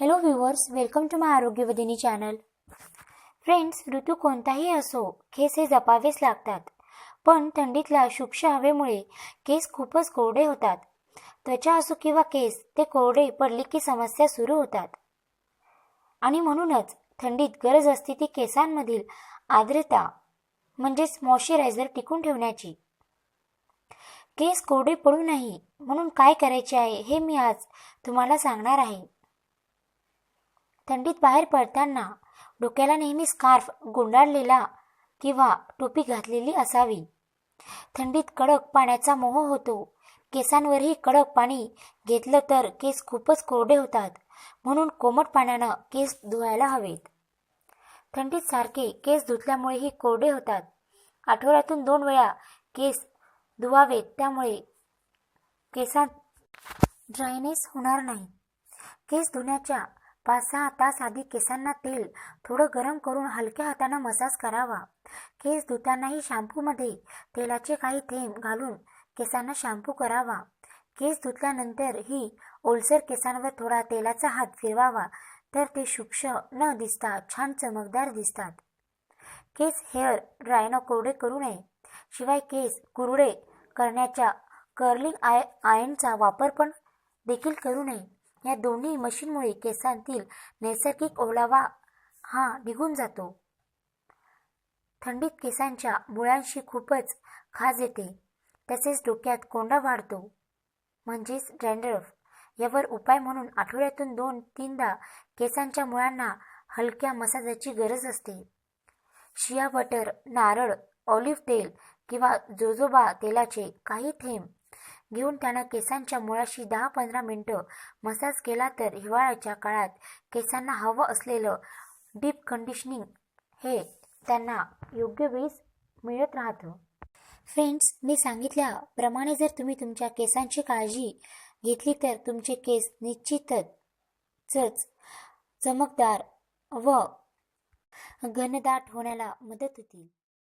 Hello viewers welcome to my Arogyavadini channel friends ऋतू कोणताही असो केस हे जपावेच लागतात. पण थंडीतल्या शुक्ष हवेमुळे केस खूपच कोरडे होतात. त्वचा असो किंवा केस ते कोरडे पडले की समस्या सुरू होतात. आणि म्हणूनच थंडीत गरज असते ती केसांमधील आर्द्रता म्हणजेच मॉइश्चरायझर टिकून ठेवण्याची. केस कोरडे पडू नाही म्हणून काय करायचे आहे हे मी आज तुम्हाला सांगणार आहे. थंडीत बाहेर पडताना डोक्याला नेहमी स्कार्फ गुंडाळलेला किंवा टोपी घातलेली असावी. थंडीत कडक पाण्याचा मोह होतो. केसांवरही कडक पाणी घेतलं तर केस खूपच कोरडे होतात. म्हणून कोमट पाण्यानं केस धुवायला हवेत. थंडीत सारखे केस धुतल्यामुळेही कोरडे होतात. आठवड्यातून दोन वेळा केस धुवावेत त्यामुळे केसात ड्रायनेस होणार नाही. केस धुण्याच्या पाच सहा तास आधी केसांना तेल थोडं गरम करून हलक्या हातानं मसाज करावा. केस धुतानाही शॅम्पूमध्ये तेलाचे काही थेंब घालून केसांना शॅम्पू करावा. केस धुतल्यानंतर ही ओलसर केसांवर थोडा तेलाचा हात फिरवावा तर ते सूक्ष्म न दिसता छान चमकदार दिसतात. केस हेअर ड्रायनं कोरडे करू नये. शिवाय केस कुरडे करण्याच्या कर्लिंग आय आयनचा वापर पण देखील करू नये. या दोन्ही मशीनमुळे केसांतील नैसर्गिक ओलावा हा निघून जातो. थंडीत केसांच्या मुळांशी खूपच खाज येते. तसेच डोक्यात कोंडा वाढतो. म्हणजेच डँड्रफ यावर उपाय म्हणून आठवड्यातून दोन तीनदा केसांच्या मुळांना हलक्या मसाजाची गरज असते. शिया बटर नारळ ऑलिव्ह तेल किंवा जोजोबा तेलाचे काही थेंब घेऊन त्यानं केसांच्या मुळाशी दहा पंधरा मिनटं मसाज केला तर हिवाळ्याच्या काळात केसांना हवं असलेलं डीप कंडिशनिंग हे त्यांना योग्य वेळीच मिळत राहतं. फ्रेंड्स मी सांगितल्याप्रमाणे जर तुम्ही तुमच्या केसांची काळजी घेतली तर तुमचे केस निश्चितच चमकदार व घनदाट होण्याला मदत होतील.